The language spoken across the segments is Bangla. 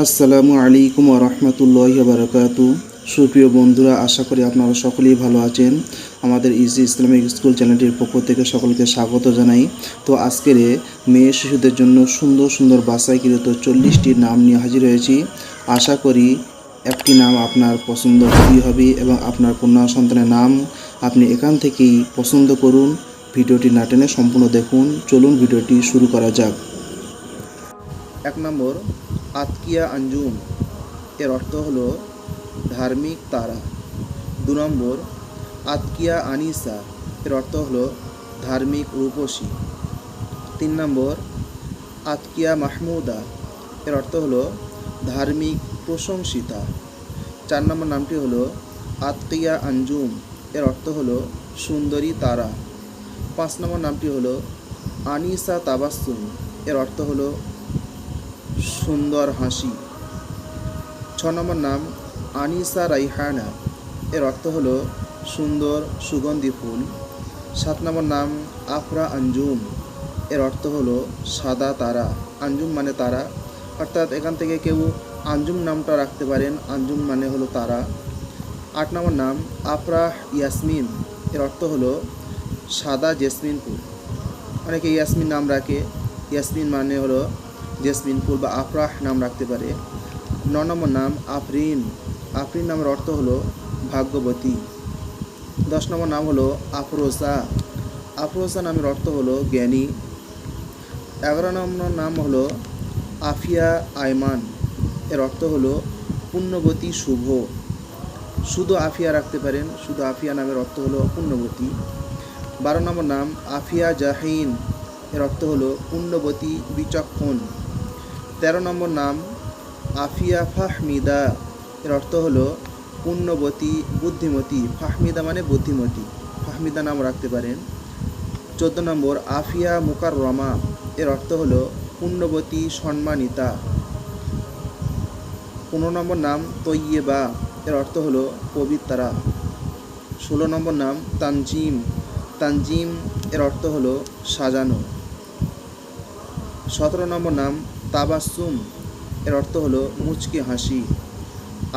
আসসালামু আলাইকুম রহমতুল্লাহ বারকাত। সুপ্রিয় বন্ধুরা, আশা করি আপনারা সকলেই ভালো আছেন। আমাদের ইজি ইসলামিক স্কুল চ্যানেলটির পক্ষ থেকে সকলকে স্বাগত জানাই। তো আজকের মেয়ে শিশুদের জন্য সুন্দর সুন্দর বাসাইকৃত চল্লিশটি নাম নিয়ে হাজির হয়েছি। আশা করি একটি নাম আপনার পছন্দ হবেই হবে এবং আপনার কন্যা সন্তানের নাম আপনি এখান থেকেই পছন্দ করুন। ভিডিওটি না টেনে সম্পূর্ণ দেখুন। চলুন ভিডিওটি শুরু করা যাক। এক নম্বর আতকিয়া আঞ্জুম। এর অর্থ হল ধার্মিক তারা। দু নম্বর, আতকিয়া আনিসা। এর অর্থ হল ধার্মিক রূপসী। তিন নম্বর, আতকিয়া মাহমুদা। এর অর্থ হল ধার্মিক প্রশংসিতা। চার নম্বর নামটি হল আতকিয়া আঞ্জুম। এর অর্থ হল সুন্দরী তারা। পাঁচ নম্বর নামটি হল আনিসা তাবাসুম এর অর্থ হলো সুন্দর হাসি। ছ নম্বর নাম, আনিসা রাইহানা। এর অর্থ হল সুন্দর, সুগন্ধি ফুল। সাত নম্বর নাম, আফরা আঞ্জুম। এর অর্থ হলো সাদা তারা। আঞ্জুম মানে তারা। অর্থাৎ এখান থেকে কেউ আঞ্জুম নামটা রাখতে পারেন। আঞ্জুম মানে হলো তারা। আট নম্বর নাম আফরাহ ইয়াসমিন। এর অর্থ হলো সাদা জেসমিন ফুল। অনেকে ইয়াসমিন নাম রাখে। ইয়াসমিন মানে হলো জেসমিন ফুল বা আফরাহ নাম রাখতে পারে। ন নম্বর নাম আফরিন। আফরিন নামের অর্থ হলো ভাগ্যবতী। দশ নম্বর নাম হলো আফরোজা। আফরোজা নামের অর্থ হলো জ্ঞানী। এগারো নম্বর নাম হলো আফিয়া আয়মান। এর অর্থ হলো পুণ্যবতী শুভ। শুধু আফিয়া রাখতে পারেন, শুধু আফিয়া নামের অর্থ হলো পুণ্যবতী। বারো নম্বর নাম আফিয়া জাহিন। এর অর্থ হলো পুণ্যবতী বিচক্ষণ। তেরো নম্বর নাম আফিয়া ফাহমিদা। এর অর্থ হলো পুণ্যবতী, বুদ্ধিমতী। ফাহমিদা মানে বুদ্ধিমতী। ফাহমিদা নাম রাখতে পারেন। চোদ্দ নম্বর আফিয়া মুকার রমা এর অর্থ হলো পুণ্যবতী, সম্মানিতা। পনেরো নম্বর নাম তৈয়েবা। এর অর্থ হলো পবিত্রা। ষোলো নম্বর নাম তানজিম। তানজিম এর অর্থ হলো সাজানো। সতেরো নম্বর নাম তাবাসুম এর অর্থ হলো মুচকি হাসি।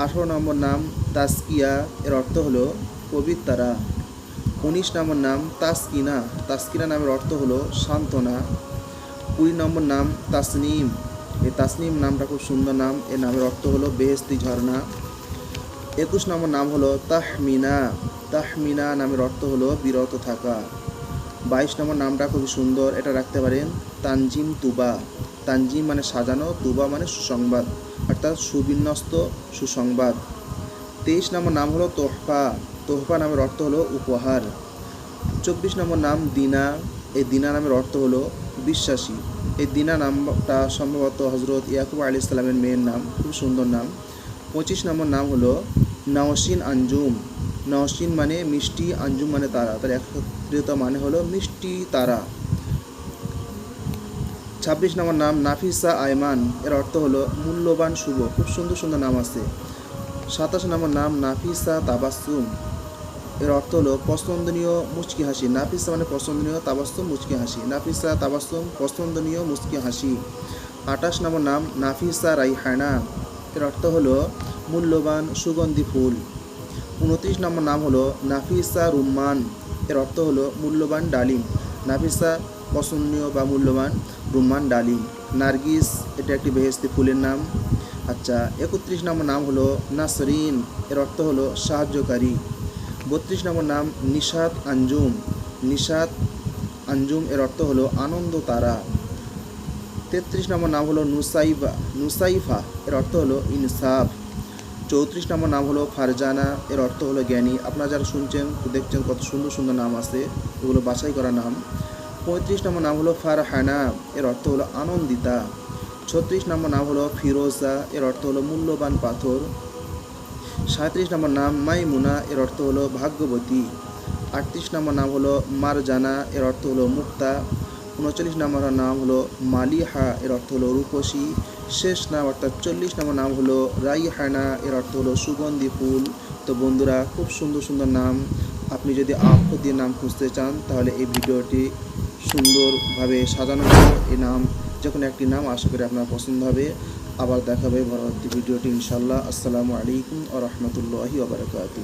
আঠেরো নম্বর নাম তাস্কিয়া, এর অর্থ হলো পবিত্রা উনিশ নম্বর নাম তাসকিনা তাসকিনা নামের অর্থ হলো সান্ত্বনা। কুড়ি নম্বর নাম তাসনিম, এই তাসনিম নামটা খুব সুন্দর নাম, এর নামের অর্থ হলো বেহেস্তি ঝর্ণা। একুশ নম্বর নাম হলো তাহমিনা তাহমিনা নামের অর্থ হলো বিরত থাকা। বাইশ নম্বর নামটা খুবই সুন্দর, এটা রাখতে পারেন। তানজিম তুবা। তানজিম মানে সাজানো, তুবা মানে সুসংবাদ। অর্থাৎ সুবিন্যস্ত সুসংবাদ। তেইশ নম্বর নাম হলো তোহফা। তোহফা নামের অর্থ হলো উপহার। চব্বিশ নম্বর নাম দিনা। এই দিনা নামের অর্থ হলো বিশ্বাসী। এই দিনা নামটা সম্ভবত হজরত ইয়াকুব আলী ইসলামের মেয়ের নাম, খুব সুন্দর নাম। পঁচিশ নম্বর নাম হলো নওশিন আঞ্জুম। নওশিন মানে মিষ্টি, আঞ্জুম মানে তারা। তার একত্রিত মানে হলো মিষ্টি তারা। ছাব্বিশ নম্বর নাম, নাফিসা আয়মান। এর অর্থ হলো মূল্যবান, শুভ। খুব সুন্দর সুন্দর নাম আছে। সাতাশ নম্বর নাম, নাফিসা তাবাসুম এর অর্থ হলো পছন্দনীয় মুচকি হাসি। নাফিসা মানে পছন্দনীয় তাবাসুম মুচকি হাসি। নাফিসা তাবাস্তুম পছন্দনীয় মুচকি হাসি। আঠাশ নম্বর নাম, নাফিসা রাইহানা। এর অর্থ হলো মূল্যবান, সুগন্ধি ফুল। উনত্রিশ নম্বর নাম হলো নাফিসা রুম্মান। এর অর্থ হলো মূল্যবান ডালিম। নাফিসা পছন্দনীয় বা মূল্যবান রুম্মান ডালিম। নার্গিস, এটা একটি বেহেস্তি ফুলের নাম। আচ্ছা একত্রিশ নম্বর নাম হলো নাসরিন। এর অর্থ হলো সাহায্যকারী। বত্রিশ নম্বর নাম নিশাত আঞ্জুম। নিশাত আঞ্জুম এর অর্থ হলো আনন্দ তারা। তেত্রিশ নম্বর নাম হলো নুসাইবা নুসাইফা। এর অর্থ হলো ইনসাফ। চৌত্রিশ নম্বর নাম হলো ফারজানা, এর অর্থ হলো জ্ঞানী। আপনারা যারা শুনছেন দেখছেন কত সুন্দর সুন্দর নাম আছে, এগুলো বাছাই করা নাম। পঁয়ত্রিশ নম্বর নাম হলো ফারহানা, এর অর্থ হলো আনন্দিতা। ছত্রিশ নম্বর নাম হলো ফিরোজা, এর অর্থ হলো মূল্যবান পাথর। সাঁত্রিশ নম্বর নাম মাইমুনা, এর অর্থ হলো ভাগ্যবতী। আটত্রিশ নম্বর নাম হলো মারজানা, এর অর্থ হলো মুক্তা। উনচল্লিশ নম্বর নাম হলো মালিহা, এর অর্থ হলো রূপসী। শেষ নাম অর্থাৎ চল্লিশ নম্বর নাম হলো রাইহানা। এর অর্থ হলো সুগন্ধি ফুল। তো বন্ধুরা, খুব সুন্দর সুন্দর নাম। আপনি যদি দিয়ে নাম খুঁজতে চান, তাহলে এই ভিডিওটি সুন্দরভাবে সাজানো হলো এই নাম যে কোনো একটি নাম আশা করি আপনার পছন্দ হবে। আবার দেখাবে পরবর্তী ভিডিওটি ইনশাল্লাহ আসসালামু আলাইকুম ও রহমতুল্লাহি ওবরাকাতু